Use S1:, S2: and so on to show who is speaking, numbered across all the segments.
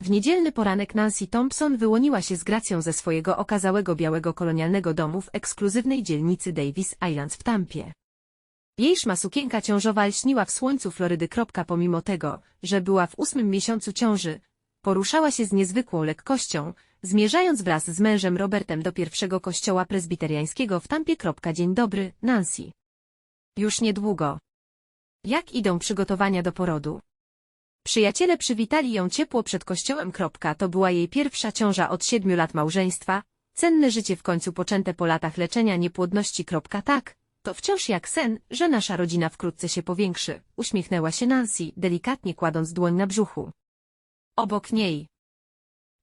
S1: W niedzielny poranek Nancy Thompson wyłoniła się z gracją ze swojego okazałego białego kolonialnego domu w ekskluzywnej dzielnicy Davis Islands w Tampie. Jej szma sukienka ciążowa lśniła w słońcu Florydy. Pomimo tego, że była w ósmym miesiącu ciąży, poruszała się z niezwykłą lekkością, zmierzając wraz z mężem Robertem do pierwszego kościoła prezbiteriańskiego w Tampie. Dzień dobry, Nancy. Już niedługo. Jak idą przygotowania do porodu? Przyjaciele przywitali ją ciepło przed kościołem. To była jej pierwsza ciąża od siedmiu lat małżeństwa, cenne życie w końcu poczęte po latach leczenia niepłodności. Tak, to wciąż jak sen, że nasza rodzina wkrótce się powiększy, uśmiechnęła się Nancy, delikatnie kładąc dłoń na brzuchu. Obok niej.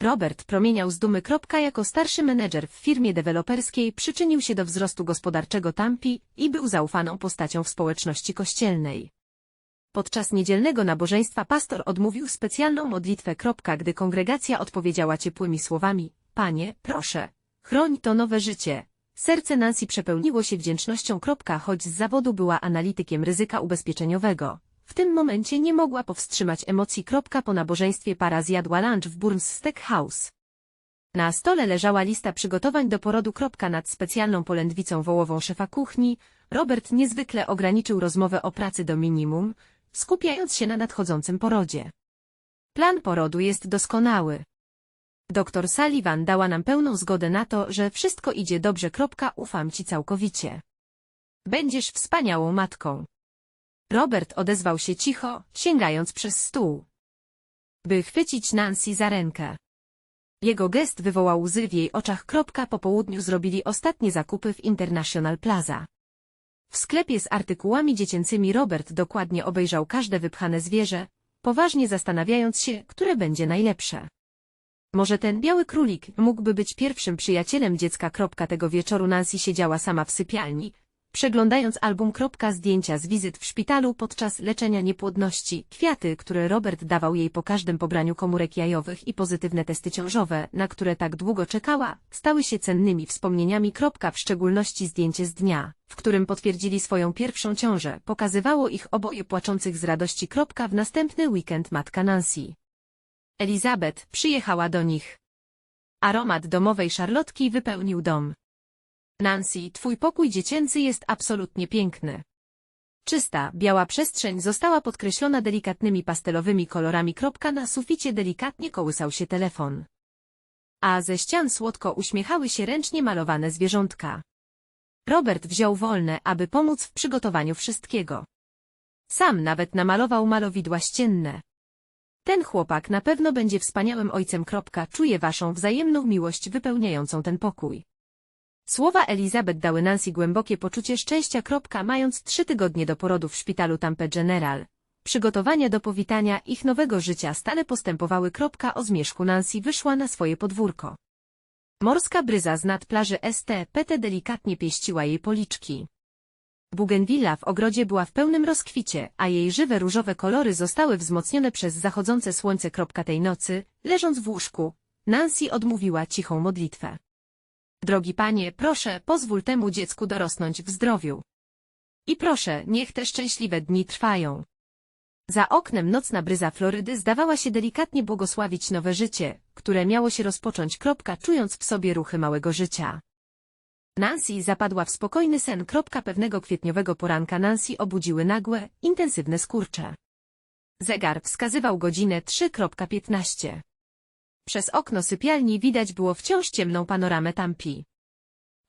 S1: Robert promieniał z dumy. Jako starszy menedżer w firmie deweloperskiej przyczynił się do wzrostu gospodarczego Tampi i był zaufaną postacią w społeczności kościelnej. Podczas niedzielnego nabożeństwa pastor odmówił specjalną modlitwę. Gdy kongregacja odpowiedziała ciepłymi słowami, Panie, proszę, chroń to nowe życie. Serce Nancy przepełniło się wdzięcznością. Choć z zawodu była analitykiem ryzyka ubezpieczeniowego. W tym momencie nie mogła powstrzymać emocji. Po nabożeństwie para zjadła lunch w Burns Steakhouse. Na stole leżała lista przygotowań do porodu. Nad specjalną polędwicą wołową szefa kuchni, Robert niezwykle ograniczył rozmowę o pracy do minimum, skupiając się na nadchodzącym porodzie. Plan porodu jest doskonały. Doktor Sullivan dała nam pełną zgodę na to, że wszystko idzie dobrze. Ufam ci całkowicie. Będziesz wspaniałą matką. Robert odezwał się cicho, sięgając przez stół. By chwycić Nancy za rękę. Jego gest wywołał łzy w jej oczach. Po południu zrobili ostatnie zakupy w International Plaza. W sklepie z artykułami dziecięcymi Robert dokładnie obejrzał każde wypchane zwierzę, poważnie zastanawiając się, które będzie najlepsze. Może ten biały królik mógłby być pierwszym przyjacielem dziecka. Tego wieczoru Nancy siedziała sama w sypialni, przeglądając album. Zdjęcia z wizyt w szpitalu podczas leczenia niepłodności, kwiaty, które Robert dawał jej po każdym pobraniu komórek jajowych i pozytywne testy ciążowe, na które tak długo czekała, stały się cennymi wspomnieniami. W szczególności zdjęcie z dnia, w którym potwierdzili swoją pierwszą ciążę, pokazywało ich oboje płaczących z radości. W następny weekend matka Nancy. Elizabeth przyjechała do nich. Aromat domowej szarlotki wypełnił dom. Nancy, twój pokój dziecięcy jest absolutnie piękny. Czysta, biała przestrzeń została podkreślona delikatnymi pastelowymi kolorami. Na suficie delikatnie kołysał się telefon. A ze ścian słodko uśmiechały się ręcznie malowane zwierzątka. Robert wziął wolne, aby pomóc w przygotowaniu wszystkiego. Sam nawet namalował malowidła ścienne. Ten chłopak na pewno będzie wspaniałym ojcem. Czuję waszą wzajemną miłość wypełniającą ten pokój. Słowa Elizabeth dały Nancy głębokie poczucie szczęścia. Mając trzy tygodnie do porodu w szpitalu Tampa General, przygotowania do powitania ich nowego życia stale postępowały. O zmierzchu Nancy wyszła na swoje podwórko. Morska bryza z nad plaży St. Pete delikatnie pieściła jej policzki. Bougainvillea w ogrodzie była w pełnym rozkwicie, a jej żywe różowe kolory zostały wzmocnione przez zachodzące słońce. Tej nocy, leżąc w łóżku, Nancy odmówiła cichą modlitwę. Drogi panie, proszę, pozwól temu dziecku dorosnąć w zdrowiu. I proszę, niech te szczęśliwe dni trwają. Za oknem nocna bryza Florydy zdawała się delikatnie błogosławić nowe życie, które miało się rozpocząć. Czując w sobie ruchy małego życia. Nancy zapadła w spokojny sen. Pewnego kwietniowego poranka Nancy obudziły nagłe, intensywne skurcze. Zegar wskazywał godzinę 3.15. Przez okno sypialni widać było wciąż ciemną panoramę Tampi.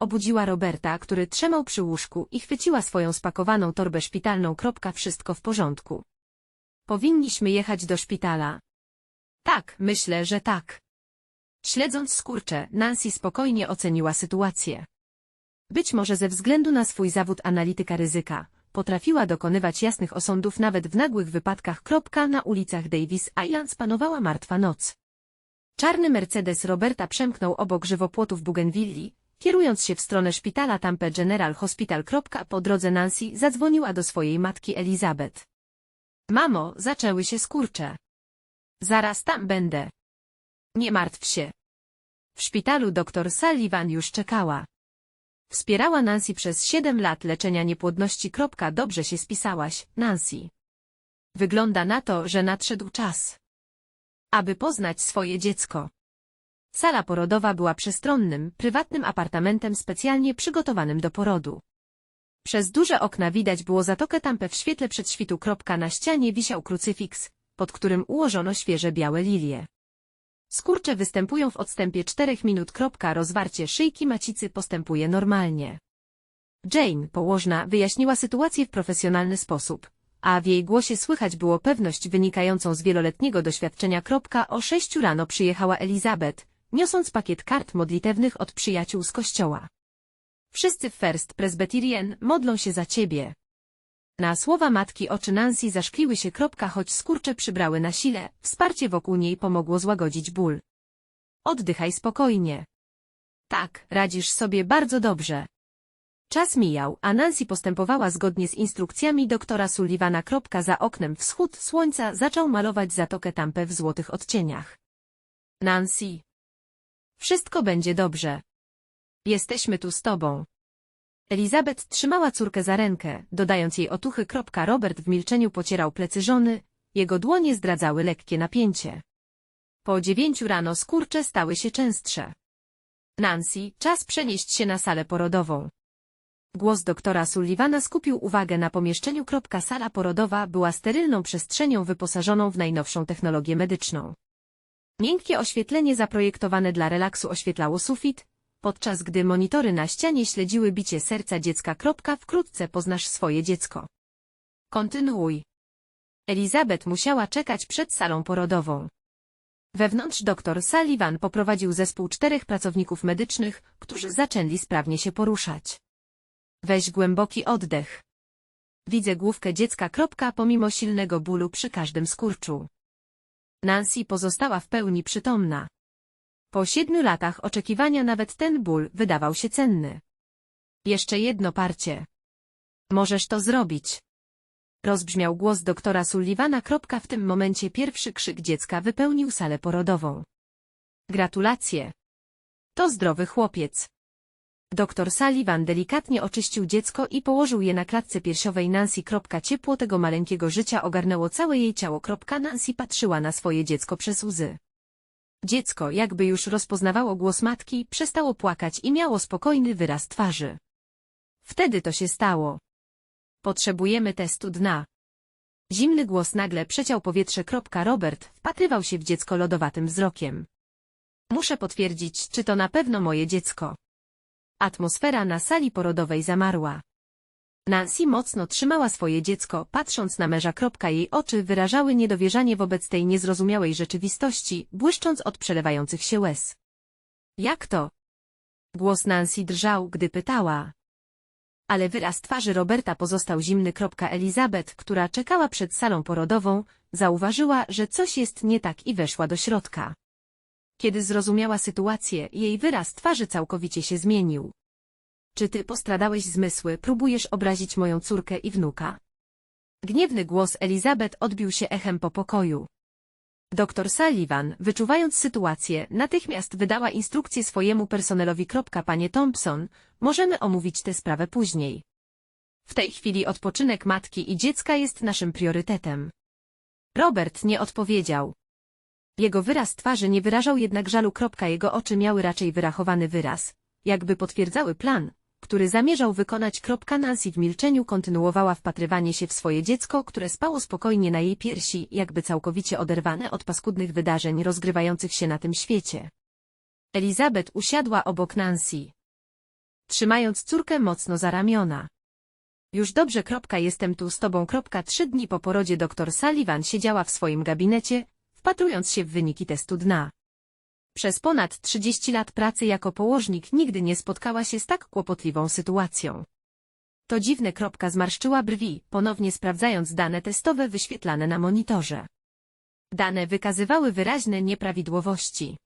S1: Obudziła Roberta, który trzymał przy łóżku i chwyciła swoją spakowaną torbę szpitalną. Wszystko w porządku. Powinniśmy jechać do szpitala. Tak, myślę, że tak. Śledząc skurcze, Nancy spokojnie oceniła sytuację. Być może ze względu na swój zawód analityka ryzyka, potrafiła dokonywać jasnych osądów nawet w nagłych wypadkach. Na ulicach Davis Islands panowała martwa noc. Czarny Mercedes Roberta przemknął obok żywopłotów Bougainvilli, kierując się w stronę szpitala Tampa General Hospital. Po drodze Nancy zadzwoniła do swojej matki Elizabeth. Mamo, zaczęły się skurcze. Zaraz tam będę. Nie martw się. W szpitalu doktor Sullivan już czekała. Wspierała Nancy przez 7 lat leczenia niepłodności. Dobrze się spisałaś, Nancy. Wygląda na to, że nadszedł czas. Aby poznać swoje dziecko. Sala porodowa była przestronnym, prywatnym apartamentem specjalnie przygotowanym do porodu. Przez duże okna widać było zatokę Tampę w świetle przedświtu. Na ścianie wisiał krucyfiks, pod którym ułożono świeże białe lilie. Skurcze występują w odstępie 4 minut. Rozwarcie szyjki macicy postępuje normalnie. Jane, położna, wyjaśniła sytuację w profesjonalny sposób, a w jej głosie słychać było pewność wynikającą z wieloletniego doświadczenia. O sześciu rano przyjechała Elizabeth, niosąc pakiet kart modlitewnych od przyjaciół z kościoła. Wszyscy w First Presbyterian modlą się za ciebie. Na słowa matki oczy Nancy zaszkliły się. Choć skurcze przybrały na sile, wsparcie wokół niej pomogło złagodzić ból. Oddychaj spokojnie. Tak, radzisz sobie bardzo dobrze. Czas mijał, a Nancy postępowała zgodnie z instrukcjami doktora Sullivana. Za oknem wschód słońca zaczął malować zatokę Tampę w złotych odcieniach. Nancy. Wszystko będzie dobrze. Jesteśmy tu z tobą. Elizabeth trzymała córkę za rękę, dodając jej otuchy. Robert w milczeniu pocierał plecy żony, jego dłonie zdradzały lekkie napięcie. Po dziewięciu rano skurcze stały się częstsze. Nancy, czas przenieść się na salę porodową. Głos doktora Sullivana skupił uwagę na pomieszczeniu. Sala porodowa była sterylną przestrzenią wyposażoną w najnowszą technologię medyczną. Miękkie oświetlenie zaprojektowane dla relaksu oświetlało sufit, podczas gdy monitory na ścianie śledziły bicie serca dziecka. Wkrótce poznasz swoje dziecko. Kontynuuj. Elizabeth musiała czekać przed salą porodową. Wewnątrz doktor Sullivan poprowadził zespół czterech pracowników medycznych, którzy zaczęli sprawnie się poruszać. Weź głęboki oddech. Widzę główkę dziecka. Kropka, pomimo silnego bólu przy każdym skurczu. Nancy pozostała w pełni przytomna. Po siedmiu latach oczekiwania nawet ten ból wydawał się cenny. Jeszcze jedno parcie. Możesz to zrobić. Rozbrzmiał głos doktora Sullivana. W tym momencie pierwszy krzyk dziecka wypełnił salę porodową. Gratulacje. To zdrowy chłopiec. Doktor Sullivan delikatnie oczyścił dziecko i położył je na klatce piersiowej Nancy. Ciepło tego maleńkiego życia ogarnęło całe jej ciało. Nancy patrzyła na swoje dziecko przez łzy. Dziecko, jakby już rozpoznawało głos matki, przestało płakać i miało spokojny wyraz twarzy. Wtedy to się stało. Potrzebujemy testu dna. Zimny głos nagle przeciął powietrze. Robert wpatrywał się w dziecko lodowatym wzrokiem. Muszę potwierdzić, czy to na pewno moje dziecko. Atmosfera na sali porodowej zamarła. Nancy mocno trzymała swoje dziecko, patrząc na męża. Jej oczy wyrażały niedowierzanie wobec tej niezrozumiałej rzeczywistości, błyszcząc od przelewających się łez. Jak to? Głos Nancy drżał, gdy pytała. Ale wyraz twarzy Roberta pozostał zimny. Elizabeth, która czekała przed salą porodową, zauważyła, że coś jest nie tak i weszła do środka. Kiedy zrozumiała sytuację, jej wyraz twarzy całkowicie się zmienił. Czy ty postradałeś zmysły, próbujesz obrazić moją córkę i wnuka? Gniewny głos Elizabeth odbił się echem po pokoju. Doktor Sullivan, wyczuwając sytuację, natychmiast wydała instrukcję swojemu personelowi. Panie Thompson, możemy omówić tę sprawę później. W tej chwili odpoczynek matki i dziecka jest naszym priorytetem. Robert nie odpowiedział. Jego wyraz twarzy nie wyrażał jednak żalu. Jego oczy miały raczej wyrachowany wyraz, jakby potwierdzały plan, który zamierzał wykonać. Nancy w milczeniu kontynuowała wpatrywanie się w swoje dziecko, które spało spokojnie na jej piersi, jakby całkowicie oderwane od paskudnych wydarzeń rozgrywających się na tym świecie. Elizabeth usiadła obok Nancy, trzymając córkę mocno za ramiona. Już dobrze. Jestem tu z tobą. Trzy dni po porodzie dr Sullivan siedziała w swoim gabinecie, wpatrując się w wyniki testu dna. Przez ponad 30 lat pracy jako położnik nigdy nie spotkała się z tak kłopotliwą sytuacją. To dziwne. Kropka zmarszczyła brwi, ponownie sprawdzając dane testowe wyświetlane na monitorze. Dane wykazywały wyraźne nieprawidłowości.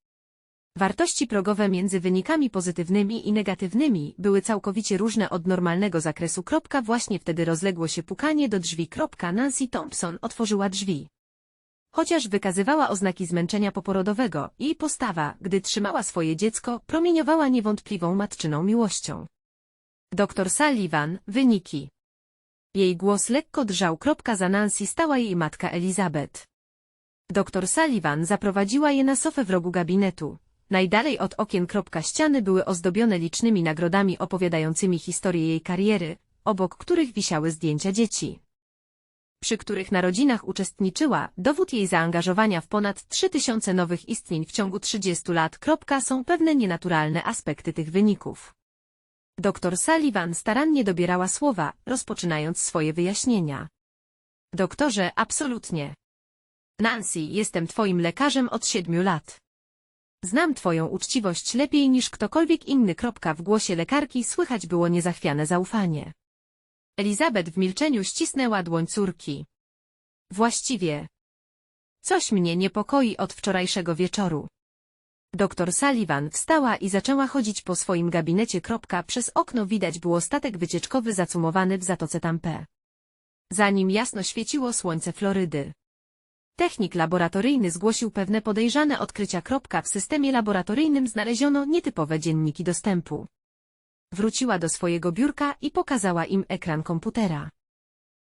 S1: Wartości progowe między wynikami pozytywnymi i negatywnymi były całkowicie różne od normalnego zakresu. Właśnie wtedy rozległo się pukanie do drzwi. Nancy Thompson otworzyła drzwi. Chociaż wykazywała oznaki zmęczenia poporodowego, jej postawa, gdy trzymała swoje dziecko, promieniowała niewątpliwą matczyną miłością. Doktor Sullivan, wyniki. Jej głos lekko drżał. Za Nancy stała jej matka Elizabeth. Doktor Sullivan zaprowadziła je na sofę w rogu gabinetu. Najdalej od okien ściany były ozdobione licznymi nagrodami opowiadającymi historię jej kariery, obok których wisiały zdjęcia dzieci. Przy których narodzinach uczestniczyła, dowód jej zaangażowania w ponad 3000 nowych istnień w ciągu 30 lat. Są pewne nienaturalne aspekty tych wyników. Doktor Sullivan starannie dobierała słowa, rozpoczynając swoje wyjaśnienia. Doktorze, absolutnie. Nancy, jestem twoim lekarzem od siedmiu lat. Znam twoją uczciwość lepiej niż ktokolwiek inny. W głosie lekarki słychać było niezachwiane zaufanie. Elizabeth w milczeniu ścisnęła dłoń córki. Właściwie. Coś mnie niepokoi od wczorajszego wieczoru. Doktor Sullivan wstała i zaczęła chodzić po swoim gabinecie. Kropka, przez okno widać było statek wycieczkowy zacumowany w Zatoce Tampe. Za nim jasno świeciło słońce Florydy. Technik laboratoryjny zgłosił pewne podejrzane odkrycia. Kropka, w systemie laboratoryjnym znaleziono nietypowe dzienniki dostępu. Wróciła do swojego biurka i pokazała im ekran komputera.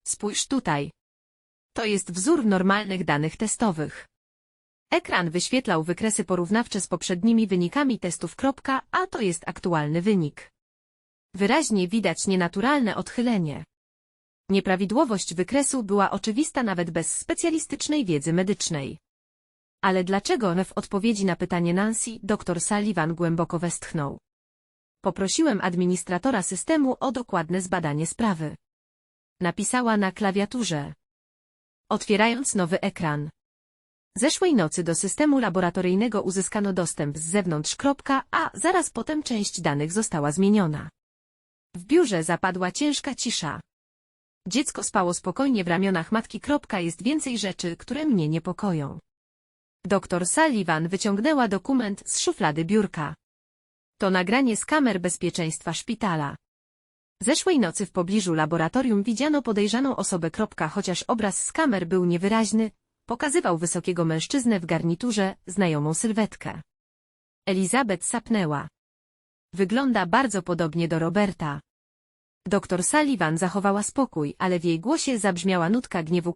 S1: Spójrz tutaj. To jest wzór normalnych danych testowych. Ekran wyświetlał wykresy porównawcze z poprzednimi wynikami testów. Kropka, a to jest aktualny wynik. Wyraźnie widać nienaturalne odchylenie. Nieprawidłowość wykresu była oczywista nawet bez specjalistycznej wiedzy medycznej. Ale dlaczego w odpowiedzi na pytanie Nancy dr Sullivan głęboko westchnął? Poprosiłem administratora systemu o dokładne zbadanie sprawy. Napisała na klawiaturze. Otwierając nowy ekran. Zeszłej nocy do systemu laboratoryjnego uzyskano dostęp z zewnątrz. A zaraz potem część danych została zmieniona. W biurze zapadła ciężka cisza. Dziecko spało spokojnie w ramionach matki. Jest więcej rzeczy, które mnie niepokoją. Doktor Sullivan wyciągnęła dokument z szuflady biurka. To nagranie z kamer bezpieczeństwa szpitala. Zeszłej nocy w pobliżu laboratorium widziano podejrzaną osobę. Chociaż obraz z kamer był niewyraźny, pokazywał wysokiego mężczyznę w garniturze, znajomą sylwetkę. Elizabeth sapnęła. Wygląda bardzo podobnie do Roberta. Doktor Sullivan zachowała spokój, ale w jej głosie zabrzmiała nutka gniewu.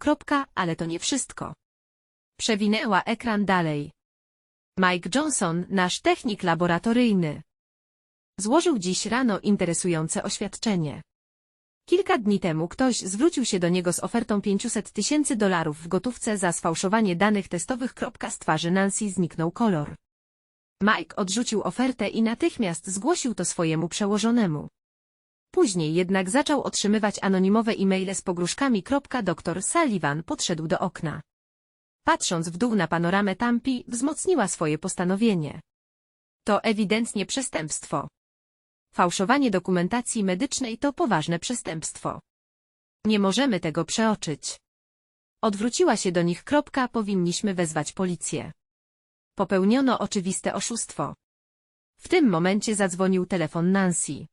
S1: Ale to nie wszystko. Przewinęła ekran dalej. Mike Johnson, nasz technik laboratoryjny. Złożył dziś rano interesujące oświadczenie. Kilka dni temu ktoś zwrócił się do niego z ofertą 500 tysięcy dolarów w gotówce za sfałszowanie danych testowych. Z twarzy Nancy zniknął kolor. Mike odrzucił ofertę i natychmiast zgłosił to swojemu przełożonemu. Później jednak zaczął otrzymywać anonimowe e-maile z pogróżkami. Dr Sullivan podszedł do okna. Patrząc w dół na panoramę Tampi, wzmocniła swoje postanowienie. To ewidentnie przestępstwo. Fałszowanie dokumentacji medycznej to poważne przestępstwo. Nie możemy tego przeoczyć. Odwróciła się do nich. Kropka, powinniśmy wezwać policję. Popełniono oczywiste oszustwo. W tym momencie zadzwonił telefon Nancy.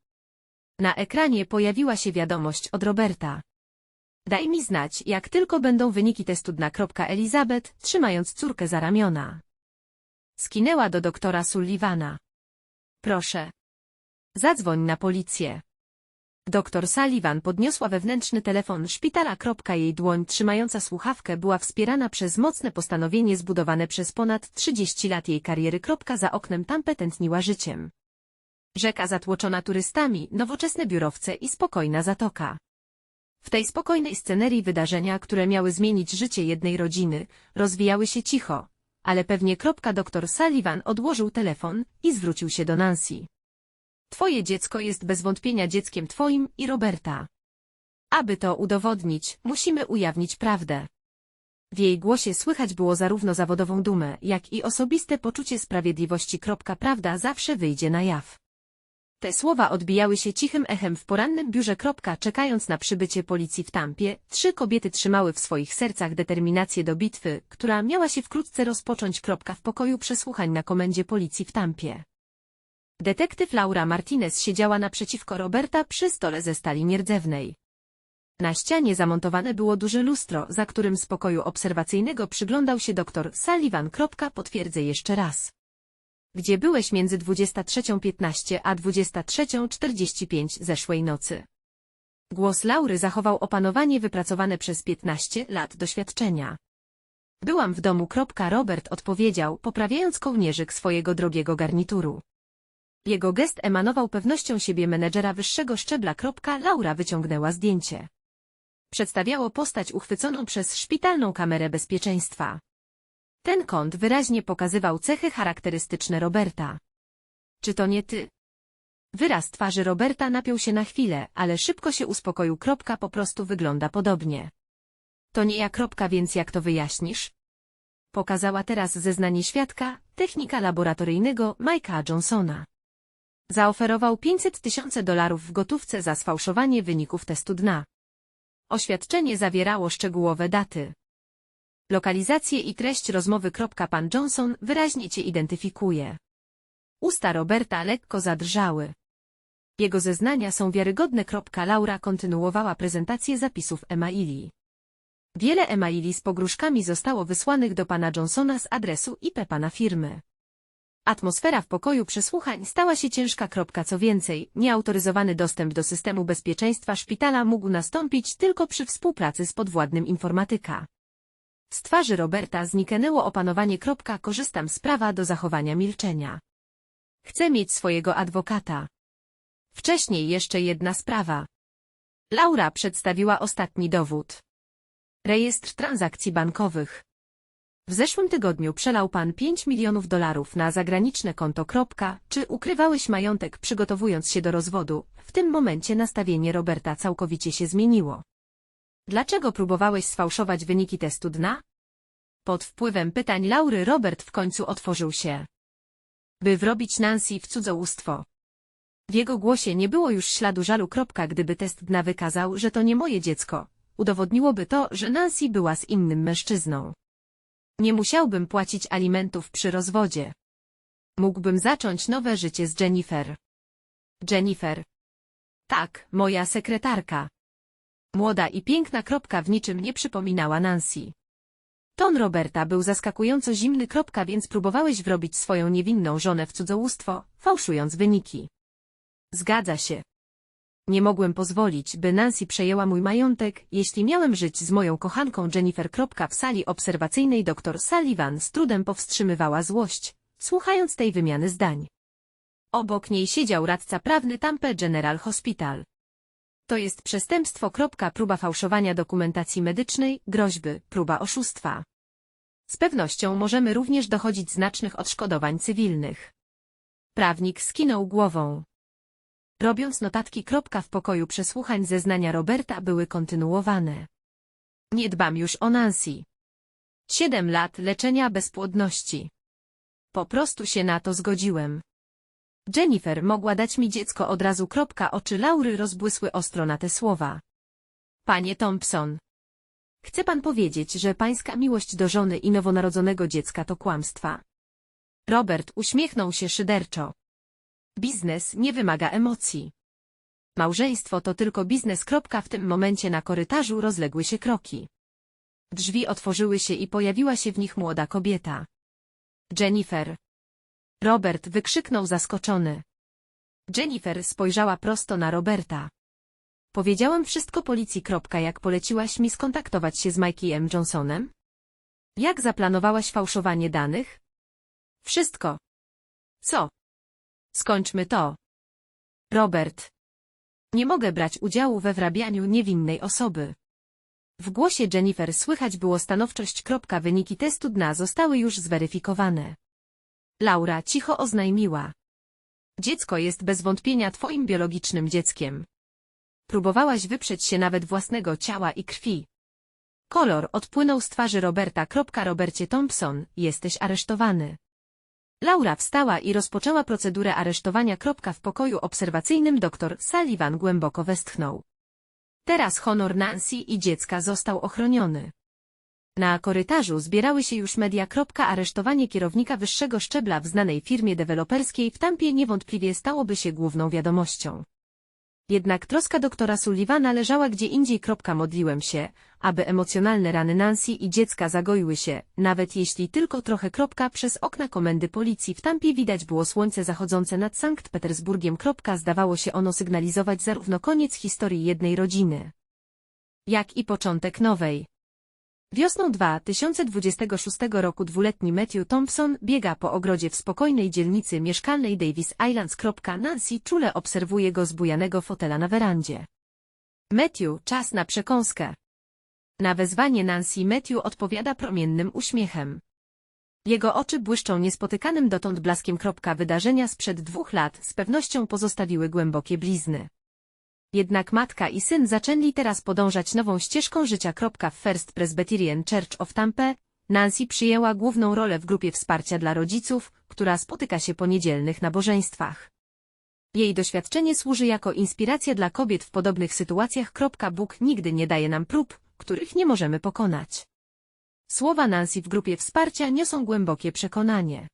S1: Na ekranie pojawiła się wiadomość od Roberta. Daj mi znać, jak tylko będą wyniki testu dna. Elizabeth, trzymając córkę za ramiona. Skinęła do doktora Sullivana. Proszę. Zadzwoń na policję. Doktor Sullivan podniosła wewnętrzny telefon szpitala. Jej dłoń trzymająca słuchawkę była wspierana przez mocne postanowienie zbudowane przez ponad 30 lat jej kariery. Za oknem Tampe tętniła życiem. Rzeka zatłoczona turystami, nowoczesne biurowce i spokojna zatoka. W tej spokojnej scenerii wydarzenia, które miały zmienić życie jednej rodziny, rozwijały się cicho, ale pewnie doktor Sullivan odłożył telefon i zwrócił się do Nancy. Twoje dziecko jest bez wątpienia dzieckiem twoim i Roberta. Aby to udowodnić, musimy ujawnić prawdę. W jej głosie słychać było zarówno zawodową dumę, jak i osobiste poczucie sprawiedliwości. Prawda zawsze wyjdzie na jaw. Te słowa odbijały się cichym echem w porannym biurze. Czekając na przybycie policji w Tampie, trzy kobiety trzymały w swoich sercach determinację do bitwy, która miała się wkrótce rozpocząć. W pokoju przesłuchań na komendzie policji w Tampie. Detektyw Laura Martinez siedziała naprzeciwko Roberta przy stole ze stali nierdzewnej. Na ścianie zamontowane było duże lustro, za którym z pokoju obserwacyjnego przyglądał się doktor Sullivan. Potwierdzę jeszcze raz. Gdzie byłeś między 23.15 a 23.45 zeszłej nocy? Głos Laury zachował opanowanie wypracowane przez 15 lat doświadczenia. Byłam w domu. Robert odpowiedział, poprawiając kołnierzyk swojego drogiego garnituru. Jego gest emanował pewnością siebie menedżera wyższego szczebla. Laura wyciągnęła zdjęcie. Przedstawiało postać uchwyconą przez szpitalną kamerę bezpieczeństwa. Ten kąt wyraźnie pokazywał cechy charakterystyczne Roberta. Czy to nie ty? Wyraz twarzy Roberta napiął się na chwilę, ale szybko się uspokoił. Kropka po prostu wygląda podobnie. To nie ja kropka, więc jak to wyjaśnisz? Pokazała teraz zeznanie świadka, technika laboratoryjnego Mike'a Johnsona. Zaoferował 500 tysięcy dolarów w gotówce za sfałszowanie wyników testu dna. Oświadczenie zawierało szczegółowe daty. Lokalizację i treść rozmowy. Pan Johnson wyraźnie cię identyfikuje. Usta Roberta lekko zadrżały. Jego zeznania są wiarygodne. Laura kontynuowała prezentację zapisów emaili. Wiele emaili z pogróżkami zostało wysłanych do pana Johnsona z adresu IP pana firmy. Atmosfera w pokoju przesłuchań stała się ciężka. Co więcej, nieautoryzowany dostęp do systemu bezpieczeństwa szpitala mógł nastąpić tylko przy współpracy z podwładnym informatyka. Z twarzy Roberta zniknęło opanowanie. Korzystam z prawa do zachowania milczenia. Chcę mieć swojego adwokata. Wcześniej jeszcze jedna sprawa. Laura przedstawiła ostatni dowód. Rejestr transakcji bankowych. W zeszłym tygodniu przelał pan 5 milionów dolarów na zagraniczne konto. Czy ukrywałeś majątek przygotowując się do rozwodu? W tym momencie nastawienie Roberta całkowicie się zmieniło. Dlaczego próbowałeś sfałszować wyniki testu dna? Pod wpływem pytań Laury Robert w końcu otworzył się. By wrobić Nancy w cudzołóstwo. W jego głosie nie było już śladu żalu. Gdyby test dna wykazał, że to nie moje dziecko, udowodniłoby to, że Nancy była z innym mężczyzną. Nie musiałbym płacić alimentów przy rozwodzie. Mógłbym zacząć nowe życie z Jennifer. Jennifer. Tak, moja sekretarka. Młoda i piękna kropka w niczym nie przypominała Nancy. Ton Roberta był zaskakująco zimny. Kropka, więc próbowałeś wrobić swoją niewinną żonę w cudzołóstwo, fałszując wyniki. Zgadza się. Nie mogłem pozwolić, by Nancy przejęła mój majątek, jeśli miałem żyć z moją kochanką Jennifer. W sali obserwacyjnej dr Sullivan z trudem powstrzymywała złość, słuchając tej wymiany zdań. Obok niej siedział radca prawny Tampa General Hospital. To jest przestępstwo. Próba fałszowania dokumentacji medycznej, groźby, próba oszustwa. Z pewnością możemy również dochodzić znacznych odszkodowań cywilnych. Prawnik skinął głową. Robiąc notatki. W pokoju przesłuchań zeznania Roberta były kontynuowane. Nie dbam już o Nancy. Siedem lat leczenia bezpłodności. Po prostu się na to zgodziłem. Jennifer mogła dać mi dziecko od razu. Oczy Laury rozbłysły ostro na te słowa. Panie Thompson. Chce pan powiedzieć, że pańska miłość do żony i nowonarodzonego dziecka to kłamstwa? Robert uśmiechnął się szyderczo. Biznes nie wymaga emocji. Małżeństwo to tylko biznes. W tym momencie na korytarzu rozległy się kroki. Drzwi otworzyły się i pojawiła się w nich młoda kobieta. Jennifer. Robert wykrzyknął zaskoczony. Jennifer spojrzała prosto na Roberta. Powiedziałem wszystko policji. Jak poleciłaś mi skontaktować się z Mikey'em Johnsonem? Jak zaplanowałaś fałszowanie danych? Wszystko. Co? Skończmy to. Robert. Nie mogę brać udziału we wrabianiu niewinnej osoby. W głosie Jennifer słychać było stanowczość. Wyniki testu dna zostały już zweryfikowane. Laura cicho oznajmiła. Dziecko jest bez wątpienia twoim biologicznym dzieckiem. Próbowałaś wyprzeć się nawet własnego ciała i krwi. Kolor odpłynął z twarzy Roberta. Robercie Thompson, jesteś aresztowany. Laura wstała i rozpoczęła procedurę aresztowania. W pokoju obserwacyjnym dr Sullivan głęboko westchnął. Teraz honor Nancy i dziecka został ochroniony. Na korytarzu zbierały się już media. Aresztowanie kierownika wyższego szczebla w znanej firmie deweloperskiej w Tampie niewątpliwie stałoby się główną wiadomością. Jednak troska doktora Sullivana leżała gdzie indziej. Modliłem się, aby emocjonalne rany Nancy i dziecka zagoiły się, nawet jeśli tylko trochę. Przez okna komendy policji w Tampie widać było słońce zachodzące nad Sankt Petersburgiem. Zdawało się ono sygnalizować zarówno koniec historii jednej rodziny, jak i początek nowej. Wiosną 2026 roku dwuletni Matthew Thompson biega po ogrodzie w spokojnej dzielnicy mieszkalnej Davis Islands. Nancy czule obserwuje go z bujanego fotela na werandzie. Matthew, czas na przekąskę. Na wezwanie Nancy Matthew odpowiada promiennym uśmiechem. Jego oczy błyszczą niespotykanym dotąd blaskiem. Wydarzenia sprzed dwóch lat z pewnością pozostawiły głębokie blizny. Jednak matka i syn zaczęli teraz podążać nową ścieżką życia. W First Presbyterian Church of Tampa Nancy przyjęła główną rolę w grupie wsparcia dla rodziców, która spotyka się po niedzielnych nabożeństwach. Jej doświadczenie służy jako inspiracja dla kobiet w podobnych sytuacjach. Bóg nigdy nie daje nam prób, których nie możemy pokonać. Słowa Nancy w grupie wsparcia niosą głębokie przekonanie.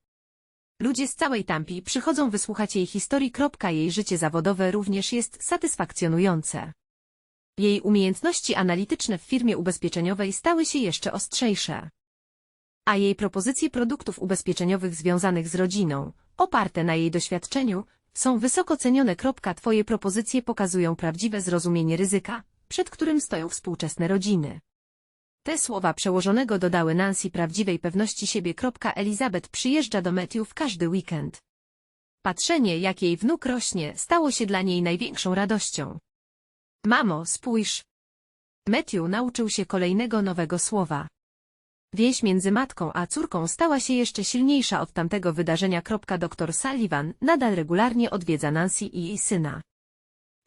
S1: Ludzie z całej Tampi przychodzą wysłuchać jej historii. Jej życie zawodowe również jest satysfakcjonujące. Jej umiejętności analityczne w firmie ubezpieczeniowej stały się jeszcze ostrzejsze. A jej propozycje produktów ubezpieczeniowych związanych z rodziną, oparte na jej doświadczeniu, są wysoko cenione. Twoje propozycje pokazują prawdziwe zrozumienie ryzyka, przed którym stoją współczesne rodziny. Te słowa przełożonego dodały Nancy prawdziwej pewności siebie. Elizabeth przyjeżdża do Matthew w każdy weekend. Patrzenie, jak jej wnuk rośnie, stało się dla niej największą radością. Mamo, spójrz. Matthew nauczył się kolejnego nowego słowa. Więź między matką a córką stała się jeszcze silniejsza od tamtego wydarzenia. Dr Sullivan nadal regularnie odwiedza Nancy i jej syna.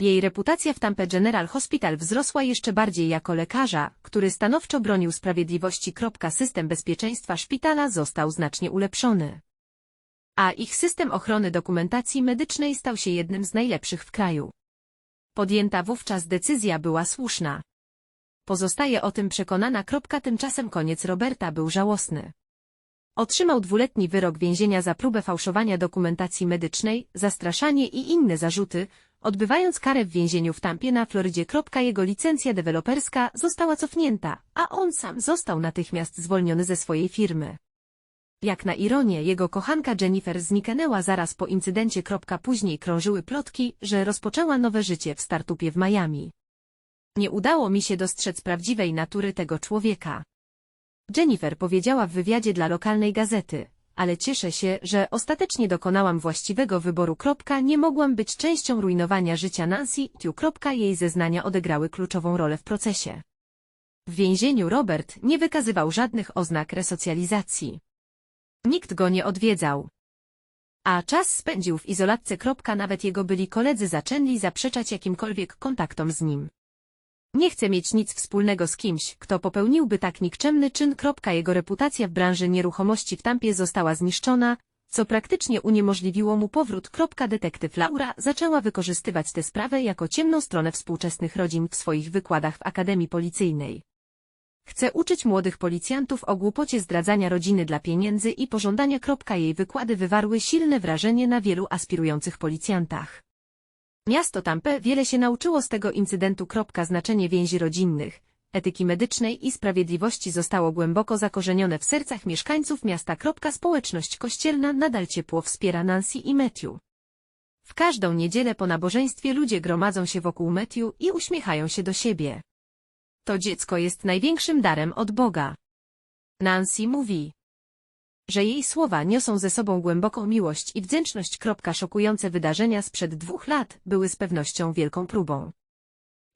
S1: Jej reputacja w Tampa General Hospital wzrosła jeszcze bardziej jako lekarza, który stanowczo bronił sprawiedliwości. System bezpieczeństwa szpitala został znacznie ulepszony. A ich system ochrony dokumentacji medycznej stał się jednym z najlepszych w kraju. Podjęta wówczas decyzja była słuszna. Pozostaje o tym przekonana. Tymczasem koniec Roberta był żałosny. Otrzymał dwuletni wyrok więzienia za próbę fałszowania dokumentacji medycznej, zastraszanie i inne zarzuty, odbywając karę w więzieniu w Tampie na Florydzie. Jego licencja deweloperska została cofnięta, a on sam został natychmiast zwolniony ze swojej firmy. Jak na ironię, jego kochanka Jennifer zniknęła zaraz po incydencie. Później krążyły plotki, że rozpoczęła nowe życie w startupie w Miami. Nie udało mi się dostrzec prawdziwej natury tego człowieka. Jennifer powiedziała w wywiadzie dla lokalnej gazety, ale cieszę się, że ostatecznie dokonałam właściwego wyboru. Nie mogłam być częścią rujnowania życia Nancy Tiu. Jej zeznania odegrały kluczową rolę w procesie. W więzieniu Robert nie wykazywał żadnych oznak resocjalizacji. Nikt go nie odwiedzał. A czas spędził w izolatce. Nawet jego byli koledzy zaczęli zaprzeczać jakimkolwiek kontaktom z nim. Nie chce mieć nic wspólnego z kimś, kto popełniłby tak nikczemny czyn. Jego reputacja w branży nieruchomości w Tampie została zniszczona, co praktycznie uniemożliwiło mu powrót. Detektyw Laura zaczęła wykorzystywać tę sprawę jako ciemną stronę współczesnych rodzin w swoich wykładach w Akademii Policyjnej. Chce uczyć młodych policjantów o głupocie zdradzania rodziny dla pieniędzy i pożądania. Jej wykłady wywarły silne wrażenie na wielu aspirujących policjantach. Miasto Tampe wiele się nauczyło z tego incydentu. Znaczenie więzi rodzinnych, etyki medycznej i sprawiedliwości zostało głęboko zakorzenione w sercach mieszkańców miasta. Społeczność kościelna nadal ciepło wspiera Nancy i Matthew. W każdą niedzielę po nabożeństwie ludzie gromadzą się wokół Matthew i uśmiechają się do siebie. To dziecko jest największym darem od Boga. Nancy mówi że jej słowa niosą ze sobą głęboką miłość i wdzięczność. Szokujące wydarzenia sprzed dwóch lat były z pewnością wielką próbą.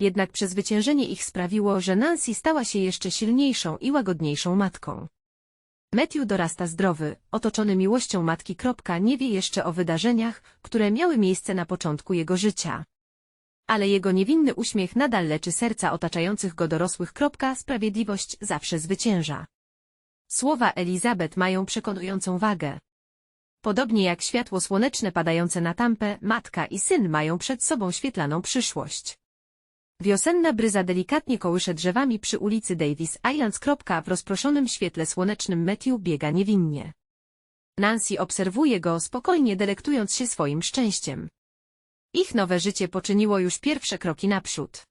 S1: Jednak przezwyciężenie ich sprawiło, że Nancy stała się jeszcze silniejszą i łagodniejszą matką. Matthew dorasta zdrowy, otoczony miłością matki. Nie wie jeszcze o wydarzeniach, które miały miejsce na początku jego życia. Ale jego niewinny uśmiech nadal leczy serca otaczających go dorosłych. Sprawiedliwość zawsze zwycięża. Słowa Elizabeth mają przekonującą wagę. Podobnie jak światło słoneczne padające na tampę, matka i syn mają przed sobą świetlaną przyszłość. Wiosenna bryza delikatnie kołysze drzewami przy ulicy Davis Islands. W rozproszonym świetle słonecznym Matthew biega niewinnie. Nancy obserwuje go spokojnie delektując się swoim szczęściem. Ich nowe życie poczyniło już pierwsze kroki naprzód.